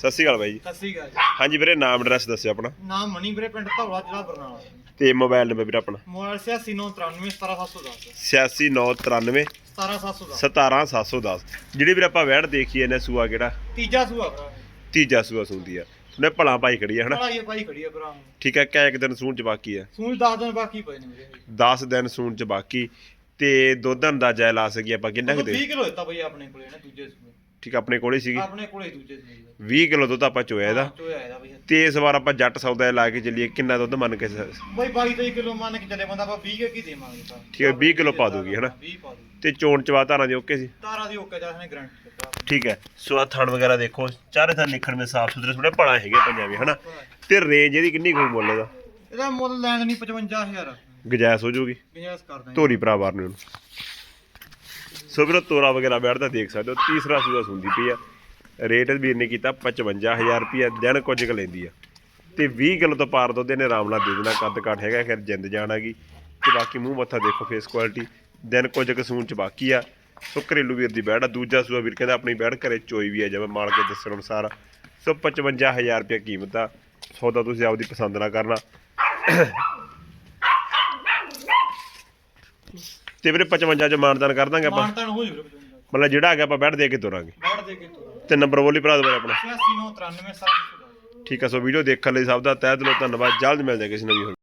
ਸਤਿ ਸ਼੍ਰੀ ਅਕਾਲ ਬਾਈ ਜੀ। ਸਤਿ ਸ੍ਰੀ ਅਕਾਲ ਜੀ। ਹਾਂਜੀ ਵੀਰੇ ਨਾਮ ਐਡਰੈਸ ਦੱਸਿਓ ਆਪਣਾ। ਨਾਮ ਮਣੀ ਵੀਰੇ ਪਿੰਡ ਧੌਲਾ ਜ਼ਿਲ੍ਹਾ ਬਰਨਾਲਾ। ਤੇ ਮੋਬਾਈਲ ਨੰਬਰ ਵੀਰ ਆਪਣਾ। ਮੋਬਾਈਲ 8693 17710 869991 17710 17710 ਜਿਹੜੀ ਵੀਰ ਆਪਾਂ ਵੈੜ ਦੇਖੀ ਇਹਨੇ ਸੂਆ ਕਿਹੜਾ? ਤੀਜਾ ਸੂਆ ਭਰਾ। ਤੀਜਾ ਸੂਆ ਸੁੰਦੀ ਆ। ਉਹਨੇ ਭਲਾ ਪਾਈ ਖੜੀ ਆ ਹਨਾ? ਪੜਾਈ ਭਾਈ ਖੜੀ ਆ ਭਰਾ। ਠੀਕ ਹੈ ਕਿਆ ਇੱਕ ਦਿਨ ਸੂਣ ਚ ਬਾਕੀ ਆ? ਸੂਝ 10 ਦਿਨ ਬਾਕੀ ਪਏ ਨੇ ਵੀਰੇ। 10 ਦਿਨ ਸੂਣ ਚ ਬਾਕੀ। ਤੇ ਦੁੱਧ ਅੰਦਾਜ਼ਾ ਲਾ ਸਕੀ ਆਪਾਂ ਕਿੰਨਾ ਕੁ ਦੇ? 20 ਕਿਲੋ ਦਿੱਤਾ ਬਈ ਆਪਣੇ ਕੋਲੇ ਨਾ ਦੂਜੇ ਸੂਏ। ਠੀਕ ਆਪਣੇ ਕੋਲੇ ਸੀਗੀ। ਆਪਣੇ ਕੋਲੇ ਦੂਜੇ ਦਾ 20 ਕਿਲੋ ਦੁੱਧ ਆਪਾਂ ਚੋਇਆ ਇਹਦਾ। ਚੋਇਆ ਇਹਦਾ ਬਈ ਤੇ ਇਸ ਵਾਰ ਆਪਾਂ ਜੱਟ ਸੌਦਾ ਲਾ ਕੇ ਚੱਲੀਏ ਕਿੰਨਾ ਦੁੱਧ ਮੰਨ ਕੇ ਸ- ਬਈ 22 23 ਕਿਲੋ ਮੰਨ ਕੇ ਚੱਲੇ ਬੰਦਾ ਆਪਾਂ 20 ਕੇ ਕੀ ਦੇਵਾਂਗੇ ਤਾਂ ਠੀਕ ਹੈ, 20 ਕਿਲੋ ਪਾ ਦੂਗੀ, ਹਨਾ? 20 ਪਾ ਦੂਗੀ। ਤੇ ਚੋਣ ਚਵਾ ਧਾਰਾਂ ਦੇ ਓਕੇ ਸੀ? ਤਾਰਾ ਦੀ ਓਕੇ ਦਾ ਇਹਨੇ ਗਰੰਟੀ ਦਿੱਤਾ ਠੀਕ ਹੈ ਸੋ ਆ ਥਣ ਵਗੈਰਾ ਦੇਖੋ ਚਾਰੇ ਥਣ ਨਿਖਣ ਮੇ ਸਾਫ਼ ਸੁਥਰੇ ਥੋੜੇ ਪੜਾ ਹੈਗੇ ਪੰਜਾਬੀ ਹਨਾ? ਤੇ ਰੇਂਜ ਇਹਦੀ ਕਿੰਨੀ ਕੁ ਮੁੱਲ ਇਹਦਾ? ਇਹਦਾ ਮੁੱਲ ਲੈਣ ਨਹੀਂ 55000 ਗਜਾਇਸ ਹੋ ਜੂਗੀ ਗੁੰਜਾਇਸ਼ ਕਰਦੇ ਧੋਰੀ ਭਰਾ ਬਾਰ ਨੂੰ। ਸੋ ਵੀਰੋ ਤੋਰਾ ਵਗੈਰਾ ਬੈਠਦਾ ਦੇਖ ਸਕਦੇ ਹੋ, ਤੀਸਰਾ ਸੂਆ ਸੁੰਦੀ ਪਈ ਆ। ਰੇਟ ਵੀਰ ਨੇ ਕੀਤਾ 55000 ਰੁਪਿਆ ਦਿਨ ਕੁਝ ਕੁ ਲੈਂਦੀ ਆ। ਤੇ 20 ਕਿਲੋ ਤੋਂ ਪਾਰ ਦੁੱਧ ਇਹਨੇ ਆਰਾਮ ਨਾਲ ਦੇ ਦੇਣਾ, ਕੱਦ ਕਾਠ ਹੈਗਾ ਖੈਰ ਜਿੰਦ ਜਾਣ ਹੈਗੀ ਤੇ ਬਾਕੀ ਮੂੰਹ ਮੱਥਾ ਦੇਖੋ ਫੇਸ ਕੁਆਲਿਟੀ ਦਿਨ ਕੁਝ ਕੁ ਸੂਣ ਚ ਬਾਕੀ ਆ। ਸੋ ਘਰੇਲੂ ਵੀਰ ਦੀ ਬੈੜ ਆ, ਦੂਜਾ ਸੂਆ ਵੀਰ ਕਹਿੰਦਾ ਆਪਣੀ ਬੈੜ ਘਰੇ ਚੋਈ ਵੀ ਆ ਜਿਵੇਂ ਮਾਲ ਕੇ ਦੱਸਣ ਅਨੁਸਾਰ। ਸੋ 55000 ਰੁਪਏ ਕੀਮਤ ਆ, ਸੌਦਾ ਤੁਸੀਂ ਆਪਦੀ ਪਸੰਦ ਨਾਲ ਕਰਨਾ। ਤੇ ਵੀਰੇ 55 ਚ ਮਾਨਦਾਨ ਕਰ ਦਾਂਗੇ ਆਪਾਂ। ਮਾਨਤਾਨ ਹੋ ਜੂ 55 ਮਤਲਬ ਜਿਹੜਾ ਆ ਗਿਆ ਆਪਾਂ ਬੈਠ ਦੇ ਕੇ ਤੁਰਾਂਗੇ। ਬੈਠ ਦੇ ਕੇ ਤੋਰਾ ਤੇ ਨੰਬਰ ਬੋਲੀ ਭਰਾ ਦੋ ਆਪਣਾ। 8993 ਸਾਰਾ ਕੁਝ ਠੀਕ ਆ ਸੋ ਵੀਡੀਓ ਦੇਖਣ ਲਈ ਸਭ ਦਾ ਤਹਿ ਦਿਲੋਂ ਧੰਨਵਾਦ। ਜਲਦ ਮਿਲਦੇ ਹਾਂ ਕਿਸੇ ਨਵੀਂ